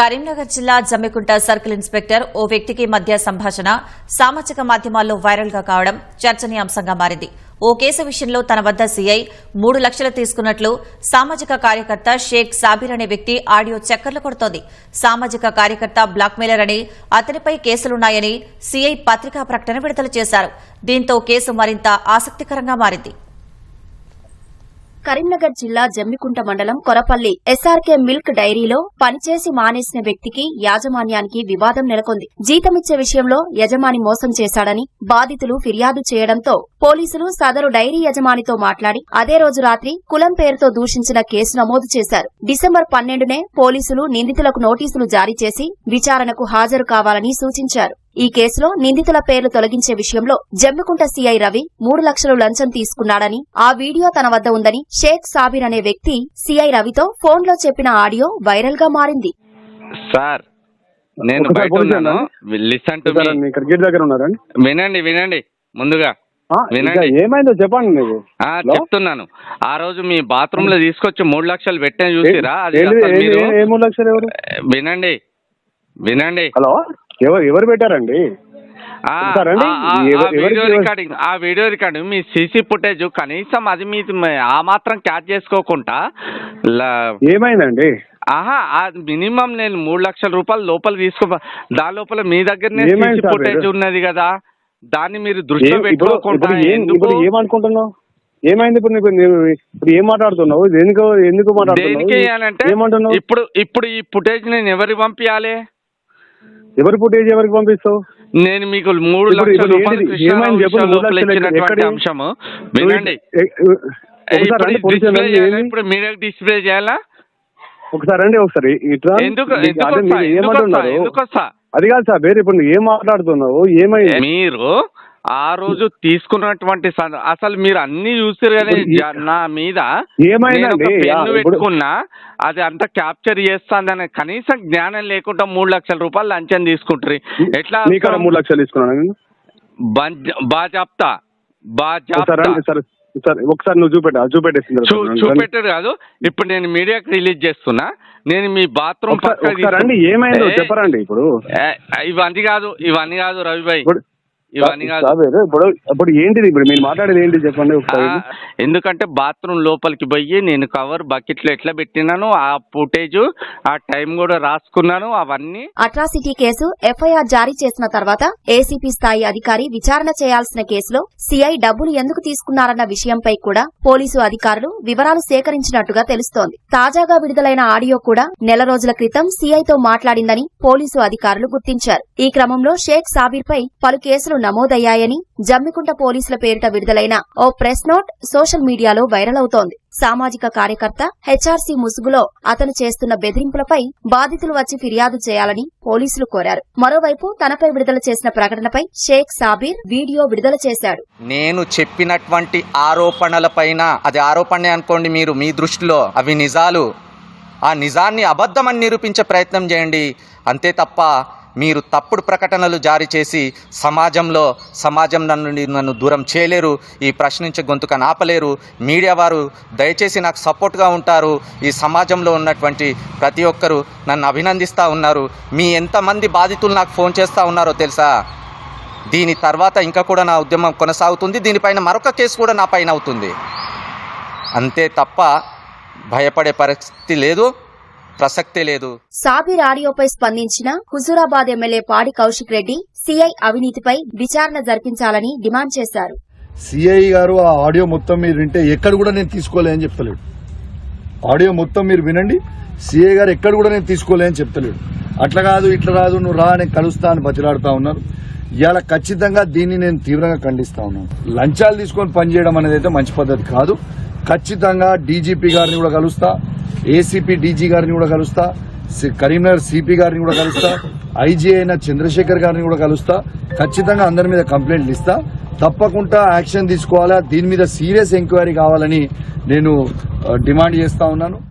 కరీంనగర్ జిల్లా Jammikunta circle inspector ఓ వ్యక్తికి మధ్య సంభాషణ సామాజిక మాధ్యమాల్లో వైరల్గా కావడం చర్చనీయాంశంగా మారింది. ఓ కేసు విషయంలో తన వద్ద సీఐ మూడు లక్షలు తీసుకున్నట్లు సామాజిక కార్యకర్త షేక్ సాబీర్ అనే వ్యక్తి ఆడియో చక్కర్లు కొడుతోంది. సామాజిక కార్యకర్త బ్లాక్మెయిలర్ అని అతనిపై కేసులున్నాయని సీఐ పత్రికా ప్రకటన విడుదల చేశారు. దీంతో కేసు మరింత ఆసక్తికరంగా మారింది. కరీంనగర్ జిల్లా జమ్మికుంట మండలం కొరపల్లి. ఎస్ఆర్కే మిల్క్ డైరీలో పనిచేసి మానేసిన వ్యక్తికి యాజమాన్యానికి వివాదం నెలకొంది. జీతమిచ్చే విషయంలో యజమాని మోసం చేశాడని బాధితులు ఫిర్యాదు చేయడంతో పోలీసులు సదరు డైరీ యజమానితో మాట్లాడి అదే రోజు రాత్రి కులం పేరుతో దూషించిన కేసు నమోదు చేశారు. డిసెంబర్ పన్నెండునే పోలీసులు నిందితులకు నోటీసులు జారీ చేసి విచారణకు హాజరు కావాలని సూచించారు. ఈ కేసులో నిందితుల పేర్లు తొలగించే విషయంలో జమ్మికుంట సీఐ రవి మూడు లక్షలు లంచం తీసుకున్నాడని ఆ వీడియో తన వద్ద ఉందని షేక్ సాబిర్ అనే వ్యక్తి సీఐ రవితో ఫోన్లో చెప్పిన ఆడియో వైరల్గా మారింది. సార్ నేను బయట ఉన్నాను. లిసన్ టు సార్ ఇక్కడ గేట్ దగ్గర ఉన్నారండి వినండి వినండి. ముందుగా వినండి. ఏమైందో చెప్పండి మీకు ఆ హలో? చెప్తున్నాను. ఆ రోజు మీ బాత్రూమ్లో తీసుకొచ్చి మూడు లక్షలు పెట్టిన చూసిరా? అది అసలు మీరు ఏ మూడు లక్షలు ఎవరు? వినండి వినండి. హలో? ఎవరు ఎవరు పెట్టారండి? వీడియో రికార్డింగ్ ఆ వీడియో రికార్డింగ్ మీ సీసీ ఫుటేజ్ కనీసం అది మీ ఆ మాత్రం క్యాచ్ చేసుకోకుండా ఏమైందండి? ఆహా మినిమం నేను మూడు లక్షల రూపాయలు లోపల తీసుకో దాని లోపల మీ దగ్గరనే సీసీ ఫుటేజ్? ఉన్నది కదా దాన్ని మీరు దృష్టిలో ఇప్పుడు పెట్టుకోకుండా ఏమనుకుంటున్నావు? ఏమైంది ఇప్పుడు నీకు? నీవు ఇప్పుడు ఏం మాట్లాడుతున్నావు? ఎందుకు ఎందుకు మాట్లాడుతున్నావు? ఏమంటున్నావు? ఇప్పుడు ఇప్పుడు ఈ ఫుటేజ్ నేను ఎవరికి పంపించాలి ఎవరి ఫుటేజ్ ఎవరికి పంపిస్తావు? నేను మీకు మూడు లక్షల రూపాయలు? కృష్ణారావు అంశము. వినండి. ఇప్పుడు పోలీస్ డిస్ప్లే చేయాలా? ఒకసారి రండి ఒకసారి. ఇట్లా? ఏమంటున్నారు? అది కాదు సార్ వేరే ఇప్పుడు ఏం మాట్లాడుతున్నావు? ఏమైంది? మీరు ఆ రోజు తీసుకున్నటువంటి అసలు మీరు అన్ని చూసారు జ- నా మీద పెన్ను పెట్టుకున్నా అది అంతా క్యాప్చర్ చేస్తాందని కనీసం జ్ఞానం లేకుండా మూడు లక్షల రూపాయలు లంచం తీసుకుంటారు ఎట్లా మూడు లక్షలు తీసుకున్నాను నేను. బా చెప్తా బా చెప్తా సార్ ఒకసారి నువ్వు చూపెట్టు అది చూపెట్టేసింది చూ చూపెట్టారు కాదు ఇప్పుడు నేను మీడియాకి రిలీజ్ చేస్తున్నా నేను మీ బాత్రూమ్ రండి ఏమైందో చెప్పరండి ఇప్పుడు. ఇవన్నీ కాదు ఇవన్నీ కాదు రవిభాయ్ ఇప్పుడు ఇవన్నీ కాదు. ఇప్పుడు ఇప్పుడు ఏంటిది? ఇప్పుడు మీరు మాట్లాడేది ఏంటి? చెప్పండి ఒకసారి. ఎందుకంటే బాత్రూమ్ లోపలికి పోయి నేను కవర్ బకెట్లో ఎట్లా పెట్టినాను ఆ ఫుటేజ్ ఆ టైం కూడా రాసుకున్నాను అవన్నీ. అట్రాసిటీ కేసు ఎఫ్ఐఆర్ జారీ చేసిన తర్వాత ఏసీపీ స్థాయి అధికారి విచారణ చేయాల్సిన కేసులో సీఐ డబ్బులు ఎందుకు తీసుకున్నారన్న విషయంపై కూడా పోలీసు అధికారులు వివరాలు సేకరించినట్టుగా తెలుస్తోంది. తాజాగా విడుదలైన ఆడియో కూడా నెల రోజుల క్రితం సీఐతో మాట్లాడిందని పోలీసు అధికారులు గుర్తించారు. ఈ క్రమంలో షేక్ సాబీర్ పై పలు కేసులు నమోదయ్యాయని జమ్మికుంట పోలీసుల పేరిట విడుదలైన ఓ ప్రెస్ నోట్ సోషల్ మీడియాలో వైరల్ అవుతోంది. సామాజిక కార్యకర్త హెచ్ఆర్సీ ముసుగులో అతను చేస్తున్న బెదిరింపులపై బాధితులు వచ్చి ఫిర్యాదు చేయాలని పోలీసులు కోరారు. మరోవైపు తనపై విడుదల చేసిన ప్రకటనపై షేక్ సాబీర్ వీడియో విడుదల చేశాడు. నేను చెప్పినటువంటి ఆరోపణలపైన అది ఆరోపణే అనుకోండి మీరు మీ దృష్టిలో అవి నిజాలు. ఆ నిజాన్ని అబద్ధమని నిరూపించే ప్రయత్నం చేయండి. అంతే తప్ప మీరు తప్పుడు ప్రకటనలు జారీ చేసి సమాజంలో సమాజం నుండి నన్ను దూరం చేయలేరు ఈ ప్రశ్నించే గొంతుక ఆపలేరు మీడియా వారు దయచేసి నాకు సపోర్ట్గా ఉంటారు. ఈ సమాజంలో ఉన్నటువంటి ప్రతి ఒక్కరూ నన్ను అభినందిస్తూ ఉన్నారు. మీ ఎంతమంది బాధితులు నాకు ఫోన్ చేస్తూ ఉన్నారో తెలుసా? దీని తర్వాత ఇంకా కూడా నా ఉద్యమం కొనసాగుతుంది. దీనిపైన మరొక కేసు కూడా నా పైన అవుతుంది. అంతే తప్ప భయపడే పరిస్థితి లేదు. ప్రసక్తే లేదు. సాబీర్ ఆడియోపై స్పందించిన హుజూరాబాద్ ఎమ్మెల్యే పాడి కౌశిక్ రెడ్డి సీఐ అవినీతిపై విచారణ జరిపించాలని డిమాండ్ చేశారు. సిఐ గారు ఆ ఆడియో మొత్తం మీరు వింటే ఎక్కడ కూడా నేను తీసుకోలే అని చెప్తలేడు. ఆడియో మొత్తం మీరు వినండి సిఐ గారు ఎక్కడ కూడా నేను తీసుకోలే అని చెప్తలేడు. అట్లా కాదు ఇట్లా కాదు నువ్వు రా నేను కలుస్తా అని బతిలాడుతా ఉన్నారు. ఇవాళ ఖచ్చితంగా దీన్ని నేను తీవ్రంగా ఖండిస్తా ఉన్నాను. లంచాలు తీసుకొని పనిచేయడం అనేది అయితే మంచి పద్ధతి కాదు. ఖచ్చితంగా డీజీపీ గారిని కూడా కలుస్తా ఏసీపీ డీజీ గారిని కూడా కలుస్తా సి- కరీంనగర్ సిపి గారిని కూడా కలుస్తా ఐజీ అయిన చంద్రశేఖర్ గారిని కూడా కలుస్తా. ఖచ్చితంగా అందరి మీద కంప్లైంట్లు ఇస్తా. తప్పకుండా యాక్షన్ తీసుకోవాలా? దీని మీద సీరియస్ ఎంక్వైరీ కావాలని నేను డిమాండ్ చేస్తా ఉన్నాను.